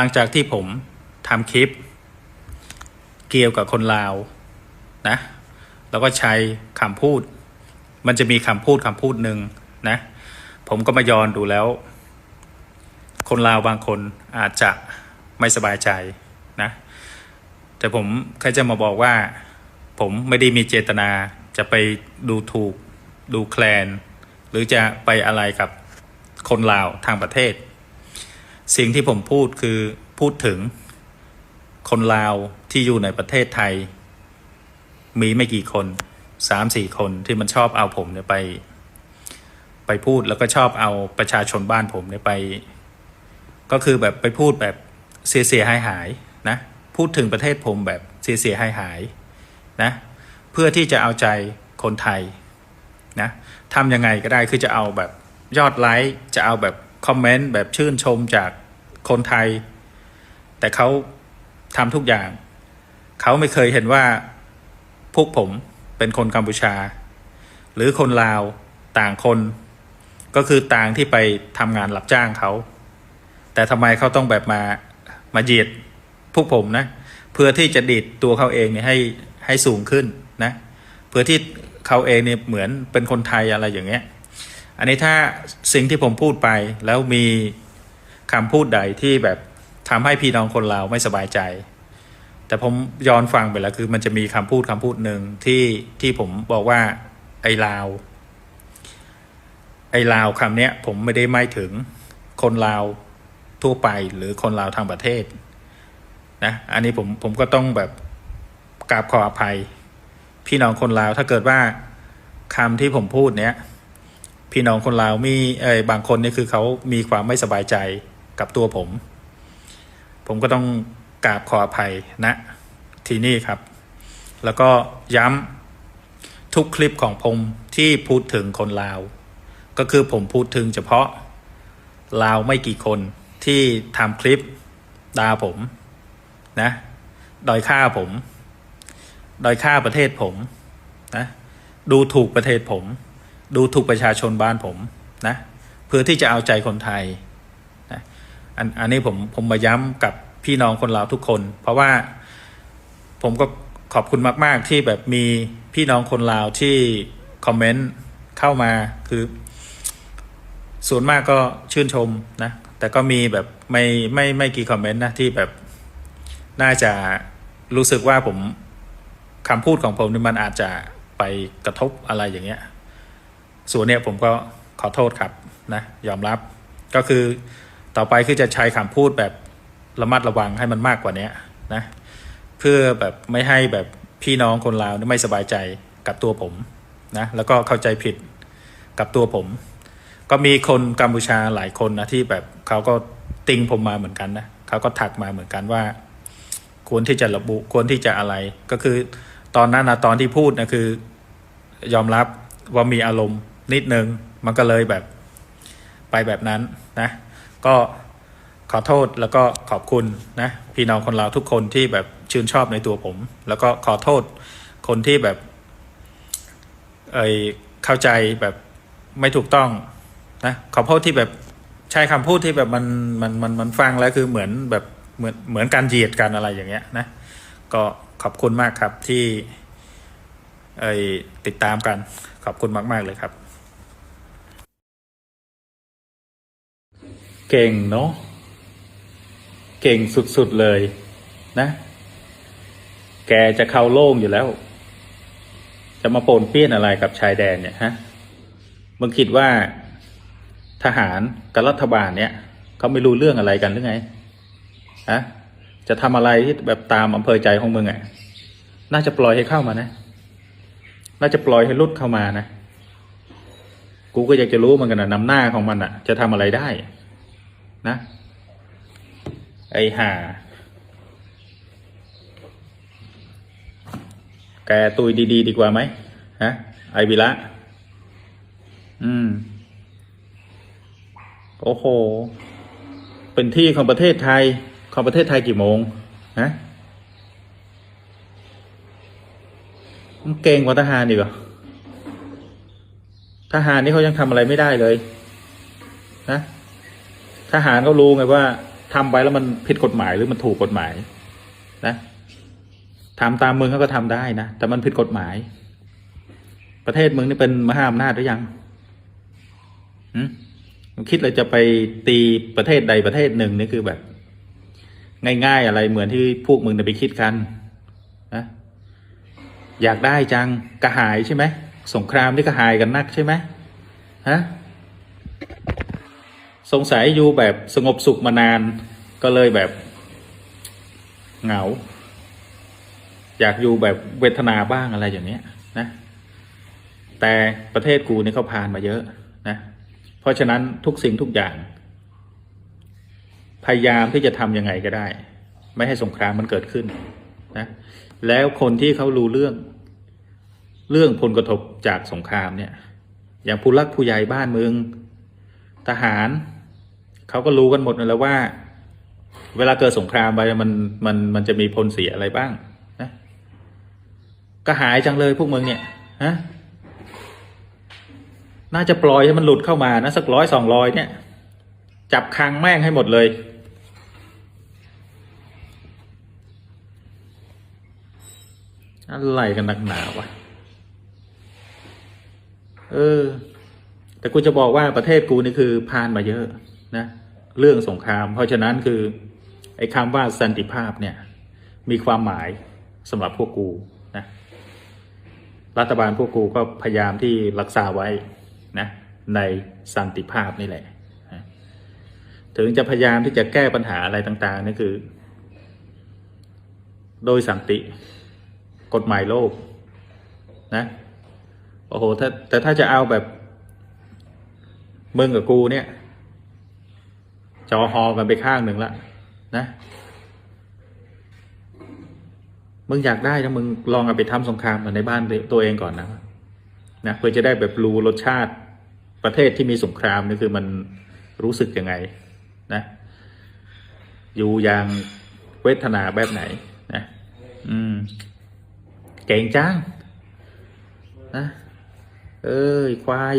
หลังจากที่ผมทำคลิป เกี่ยวกับคนลาวนะ แล้วก็ใช้คำพูด มันจะมีคำพูดคำพูดหนึ่งนะ ผมก็มาย้อนดูแล้ว คนลาวบางคนอาจจะไม่สบายใจนะ แต่ผมแค่จะมาบอกว่า ผมไม่ได้มีเจตนาจะไปดูถูกดูแคลน หรือจะไปอะไรกับคนลาวทางประเทศ สิ่งที่ผมพูดคือพูดถึงคนลาวที่อยู่ในประเทศไทย มีไม่กี่คนสามสี่คนที่มันชอบเอาผมเนี่ยไป ไปพูดแล้วก็ชอบเอาประชาชนบ้านผมเนี่ยไป ก็คือแบบไปพูดแบบเสียเสียหายหายนะพูดถึงประเทศผมแบบเสียเสียหายหายนะเพื่อที่จะเอาใจคนไทยนะทำยังไงก็ได้คือจะเอาแบบยอดไลค์จะเอาแบบคอมเมนต์แบบชื่นชมจาก คนไทย แต่เขาทำทุกอย่าง เขาไม่เคยเห็นว่า พวกผมเป็นคนกัมพูชา หรือคนลาวต่างคน ก็คือต่างที่ไปทำงานรับจ้างเขา แต่ทำไมเขาต้องแบบมามาเหยียดพวกผมนะ เพื่อที่จะดีดตัวเขาเองเนี่ยให้ให้สูงขึ้นนะ เพื่อที่เขาเองเนี่ยเหมือนเป็นคนไทยอะไรอย่างเงี้ย อันนี้ถ้าสิ่งที่ผมพูดไปแล้วมี คำพูดใดที่แบบทำให้พี่น้องคนลาวไม่สบายใจ แต่ผมย้อนฟังไปแล้วคือมันจะมีคำพูดคำพูดหนึ่งที่ที่ผมบอกว่าไอ้ลาว ไอ้ลาวคำเนี้ยผมไม่ได้หมายถึงคนลาวทั่วไปหรือคนลาวทางประเทศนะอันนี้ผมผมก็ต้องแบบกราบขออภัย พี่น้องคนลาวถ้าเกิดว่าคำที่ผมพูดเนี้ยพี่น้องคนลาวมีเออบางคนนี่คือเขามีความไม่สบายใจ กับตัวผม ผมก็ต้องกราบขออภัยนะทีนี่ครับ แล้วก็ย้ำทุกคลิปของผมที่พูดถึงคนลาว ก็คือผมพูดถึงเฉพาะลาวไม่กี่คนที่ทำคลิปด่าผมนะดอยค่าผมดอยค่าประเทศผมนะดูถูกประเทศผม ดูถูกประชาชนบ้านผมนะเพื่อที่จะเอาใจคนไทย อันอันนี้ผมผมมาย้ำกับพี่น้องคนลาวทุกคน เพราะว่าผมก็ขอบคุณมาก ๆ ที่แบบมีพี่น้องคนลาวที่คอมเมนต์เข้ามาคือ ส่วนมากก็ชื่นชมนะ แต่ก็มีแบบไม่ไม่ไม่กี่คอมเมนต์นะที่แบบน่าจะรู้สึกว่าผมคำพูดของผมนี่มันอาจจะไปกระทบอะไรอย่างเงี้ย ส่วนเนี้ยผมก็ขอโทษครับนะ ยอมรับก็คือ ต่อไปคือจะใช้คำพูดแบบระมัดระวังให้มันมากกว่านี้นะเพื่อแบบไม่ให้แบบพี่น้องคนลาวไม่สบายใจกับตัวผมนะแล้วก็เข้าใจผิดกับตัวผม ก็มีคนกัมพูชาหลายคนนะที่แบบเขาก็ติงผมมาเหมือนกันนะเขาก็ถักมาเหมือนกันว่า ควรที่จะระบุควรที่จะอะไร ก็คือตอนนั้นนะตอนที่พูดนะคือ ยอมรับว่ามีอารมณ์นิดนึงมันก็เลยแบบไปแบบนั้นนะ ก็ขอโทษแล้วก็ขอบคุณนะพี่น้องคนลาวทุกคนที่แบบชื่นชอบในตัวผม แล้วก็ขอโทษคนที่แบบเอยเข้าใจแบบไม่ถูกต้องนะขอโทษที่แบบใช้คำพูดที่แบบมันมันมันมันฟังแล้วคือเหมือนแบบเหมือนเหมือนการเหยียดกันอะไรอย่างเงี้ยนะก็ขอบคุณมากครับที่เอติดตามกันขอบคุณมาก ๆ เลยครับ เก่งเนาะเก่งสุดๆเลยนะ แกจะเข้าโล่งอยู่แล้ว จะมาโปนเปี้ยนอะไรกับชายแดนเนี่ยฮะมึงคิดว่าทหารกับรัฐบาลเนี่ยเขาไม่รู้เรื่องอะไรกันหรือไงฮะจะทำอะไรที่แบบตามอำเภอใจของมึงอะ น่าจะปล่อยให้เข้ามานะ น่าจะปล่อยให้ลุดเข้ามานะ กูก็อยากจะรู้เหมือนกันนะนำหน้าของมันอะ จะทำอะไรได้ นะ ไอห่า แกตุยดีๆดีกว่าไหมฮะ ไอวิระอืม โอ้โห เป็นที่ของประเทศไทย ของประเทศไทยกี่โมง ฮะมันเก่งกว่าทหารอีกเหรอทหารนี่เขายังทำอะไรไม่ได้เลย นะ ทหารเขารู้ไงว่าทำไปแล้วมันผิดกฎหมายหรือมันถูกกฎหมาย นะทำตามมึงเขาก็ทำได้นะแต่มันผิดกฎหมาย ประเทศมึงนี่เป็นมหาอำนาจหรือยังหืมคิดเลยจะไปตีประเทศใดประเทศหนึ่งนี่คือแบบ ง่ายๆอะไรเหมือนที่พวกมึงไปคิดกันนะอยากได้จังกระหายใช่ไหมสงครามที่กระหายกันนักใช่ไหมฮะ สงสัยอยู่แบบสงบสุขมานาน ก็เลยแบบเหงา อยากอยู่แบบเวทนาบ้างอะไรอย่างเนี้ยนะ แต่ประเทศกูนี่เขาผ่านมาเยอะนะ เพราะฉะนั้นทุกสิ่งทุกอย่าง พยายามที่จะทำยังไงก็ได้ ไม่ให้สงครามมันเกิดขึ้นนะ แล้วคนที่เขารู้เรื่อง เรื่องผลกระทบจากสงครามเนี่ย อย่างผู้รักผู้ใหญ่บ้านเมืองทหาร เขาก็รู้กันหมดแล้วว่า เวลาเกิดสงครามไปมันมันมันจะมีผลเสียอะไรบ้างนะก็หายจังเลยพวกมึงเนี่ยฮะน่าจะปล่อยให้มันหลุดเข้ามานะสักร้อยสองร้อยเนี่ย จับคังแม่งให้หมดเลย อะไรกันหนักหนาวะเออ แต่กูจะบอกว่าประเทศกูนี่คือผ่านมาเยอะ นะเรื่องสงคราม เพราะฉะนั้นคือไอ้คำว่าสันติภาพเนี่ยมีความหมายสำหรับพวกกูนะรัฐบาลพวกกูก็พยายามที่รักษาไว้นะในสันติภาพนี่แหละถึงจะพยายามที่จะแก้ปัญหาอะไรต่างๆนี่คือ โดยสันติ กฎหมายโลกนะโอ้โหถ้าแต่ถ้าจะเอาแบบมึงกับกูเนี่ย จอฮอกันไปข้างหนึ่งละนะ มึงอยากได้นะมึงลองเอาไปทำสงครามในบ้านตัวเองก่อนนะนะเพื่อจะได้แบบรู้รสชาติประเทศที่มีสงครามนี่คือมันรู้สึกยังไงนะ อยู่อย่างเวทนาแบบไหนนะอืมเก่งจังนะ เอ้ยควาย